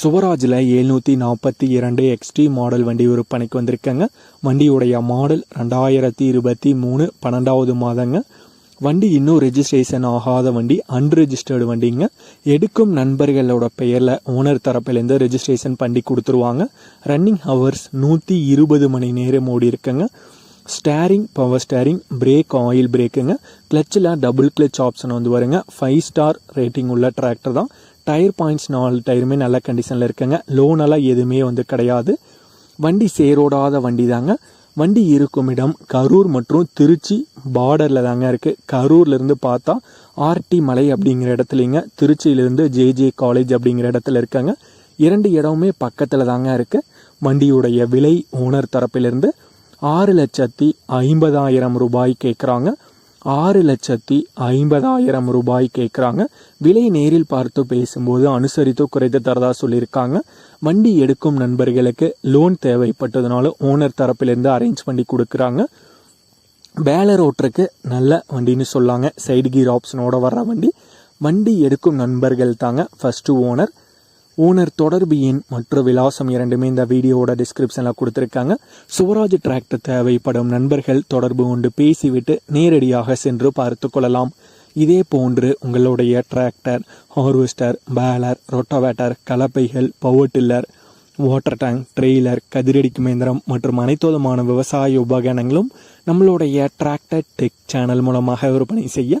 சுவராஜில் எழுநூற்றி நாற்பத்தி இரண்டு எக்ஸ்டி மாடல் வண்டி விற்பனைக்கு வந்திருக்கேங்க. வண்டியுடைய மாடல் ரெண்டாயிரத்தி இருபத்தி மூணு பன்னெண்டாவது மாதங்க. வண்டி இன்னும் ரெஜிஸ்ட்ரேஷன் ஆகாத வண்டி அன்ரெஜிஸ்டர்டு வண்டிங்க. எடுக்கும் நண்பர்களோட பெயரில் ஓனர் தரப்பிலேருந்து ரெஜிஸ்ட்ரேஷன் பண்ணி கொடுத்துருவாங்க. ரன்னிங் ஹவர்ஸ் நூற்றி இருபது மணி நேரம் ஓடி இருக்குங்க. Steering power steering brake oil பிரேக்குங்க கிளச்சில் டபுள் கிளச் ஆப்ஷன் வந்து வருங்க. ஃபைவ் ஸ்டார் ரேட்டிங் உள்ள டிராக்டர் தான். டயர் பாயிண்ட்ஸ் நாலு டயருமே நல்ல கண்டிஷனில் இருக்குங்க. லோனெல்லாம் எதுவுமே வந்து கிடையாது. வண்டி சேரோடாத வண்டி தாங்க. வண்டி இருக்கும் இடம் கரூர் மற்றும் திருச்சி பார்டரில் தாங்க இருக்குது கரூர்லேருந்து பார்த்தா ஆர்டி மலை அப்படிங்கிற இடத்துலைங்க. திருச்சியிலேருந்து ஜேஜே காலேஜ் அப்படிங்கிற இடத்துல இருக்காங்க. இரண்டு இடமுமே பக்கத்தில் தாங்க இருக்குது வண்டியுடைய விலை ஓனர் தரப்பிலிருந்து ஆறு லட்சத்தி ஐம்பதாயிரம் ரூபாய் கேட்குறாங்க ஆறு லட்சத்தி ஐம்பதாயிரம் ரூபாய் கேட்குறாங்க விலை நேரில் பார்த்து பேசும்போது அனுசரித்து குறைத்து தரதா சொல்லியிருக்காங்க. வண்டி எடுக்கும் நண்பர்களுக்கு லோன் தேவைப்பட்டதுனால ஓனர் தரப்பிலேருந்து அரேஞ்ச் பண்ணி கொடுக்குறாங்க. பேலர் ஓட்டுறக்கு நல்ல வண்டின்னு சொல்லாங்க. சைடு கீர் ஆப்ஷனோட வர்ற வண்டி. வண்டி எடுக்கும் நண்பர்கள் தாங்க ஃபஸ்ட்டு ஓனர் ஓனர் தொடர்பு எண் மற்றும் விலாசம் இரண்டுமே இந்த வீடியோவோட டிஸ்கிரிப்ஷனில் கொடுத்துருக்காங்க. சுவராஜ் டிராக்டர் தேவைப்படும் நண்பர்கள் தொடர்பு கொண்டு பேசிவிட்டு நேரடியாக சென்று பார்த்து கொள்ளலாம். இதே போன்று உங்களுடைய tractor harvester baler rotavator கலப்பைகள் power tiller water tank trailer கதிரடிக்கும் இயந்திரம் மற்றும் அனைத்து விதமான விவசாய உபகரணங்களும் நம்மளுடைய டிராக்டர் டெக் சேனல் மூலமாக விற்பனை செய்ய